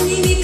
You.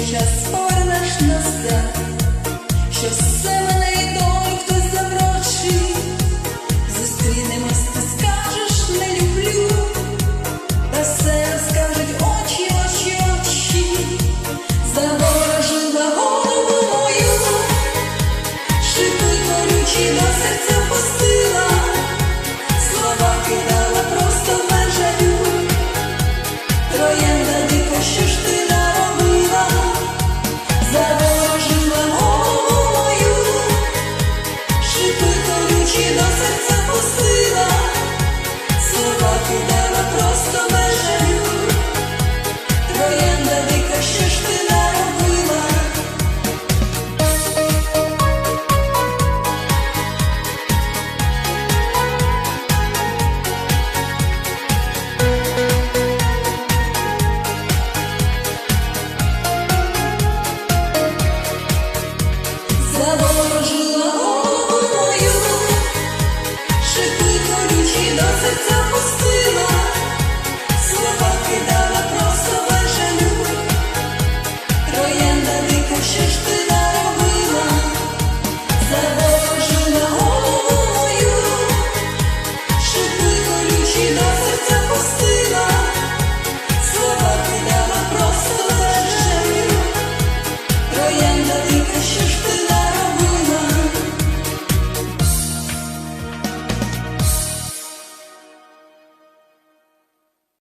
думай, що час повернеш назад, що все мене і той, хтось замрочив. Зустрінемось, ти скажеш, не люблю, та все розкажуть очі, очі, очі, заворожила голову мою, шипи колючі до серця пустила,